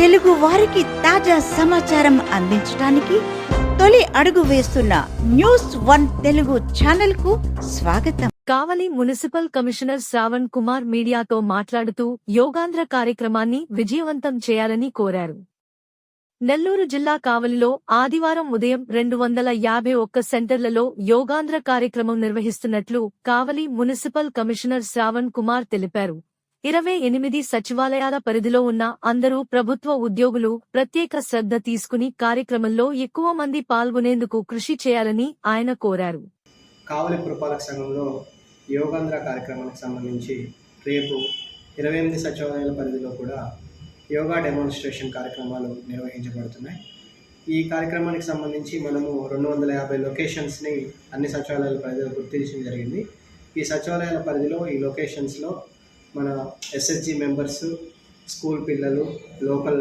తెలుగు వారికి తాజా సమాచారం అందించడానికి తొలి అడుగు వేస్తున్న న్యూస్ వన్ తెలుగు ఛానల్కు స్వాగతం. కావలి మున్సిపల్ కమిషనర్ శ్రావణ్ కుమార్ మీడియాతో మాట్లాడుతూ యోగాంధ్ర కార్యక్రమాన్ని విజయవంతం చేయాలని కోరారు. నెల్లూరు జిల్లా కావలిలో ఆదివారం ఉదయం రెండు వందల యాభై ఒక్క సెంటర్లలో యోగాంధ్ర కార్యక్రమం నిర్వహిస్తున్నట్లు కావలి మున్సిపల్ కమిషనర్ శ్రావణ్ కుమార్ తెలిపారు. ఇరవై ఎనిమిది సచివాలయాల పరిధిలో ఉన్న అందరూ ప్రభుత్వ ఉద్యోగులు ప్రత్యేక శ్రద్ధ తీసుకుని కార్యక్రమంలో ఎక్కువ మంది పాల్గొనేందుకు కృషి చేయాలని ఆయన కోరారు. కావలి పురపాలక సంఘంలో యోగాంధ్ర కార్యక్రమానికి సంబంధించి రేపు ఇరవై ఎనిమిది సచివాలయాల పరిధిలో కూడా యోగా డెమాన్స్ట్రేషన్ కార్యక్రమాలు నిర్వహించబడుతున్నాయి. ఈ కార్యక్రమానికి సంబంధించి మనము రెండు వందల యాభై లొకేషన్స్ని అన్ని సచివాలయాల పరిధిలో గుర్తించడం జరిగింది. ఈ సచివాలయాల పరిధిలో ఈ లొకేషన్స్లో మన ఎస్ఎస్జి మెంబర్స్ స్కూల్ పిల్లలు లోకల్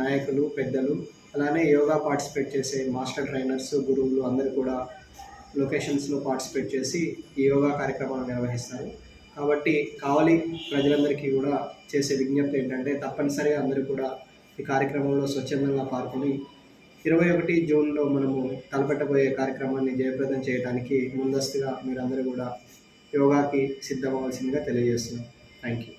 నాయకులు పెద్దలు అలానే యోగా పార్టిసిపేట్ చేసే మాస్టర్ ట్రైనర్స్ గురువులు అందరూ కూడా లొకేషన్స్లో పార్టిసిపేట్ చేసి ఈ యోగా కార్యక్రమాలు నిర్వహిస్తారు. కాబట్టి కావలి ప్రజలందరికీ కూడా చేసే విజ్ఞప్తి ఏంటంటే తప్పనిసరిగా అందరూ కూడా ఈ కార్యక్రమంలో స్వచ్ఛందంగా పాల్గొని ఇరవై ఒకటి జూన్లో మనము తలపెట్టబోయే కార్యక్రమాన్ని జయప్రదం చేయడానికి ముందస్తుగా మీరందరూ కూడా యోగాకి సిద్ధమవలసిందిగా తెలియజేస్తున్నాం. Thank you.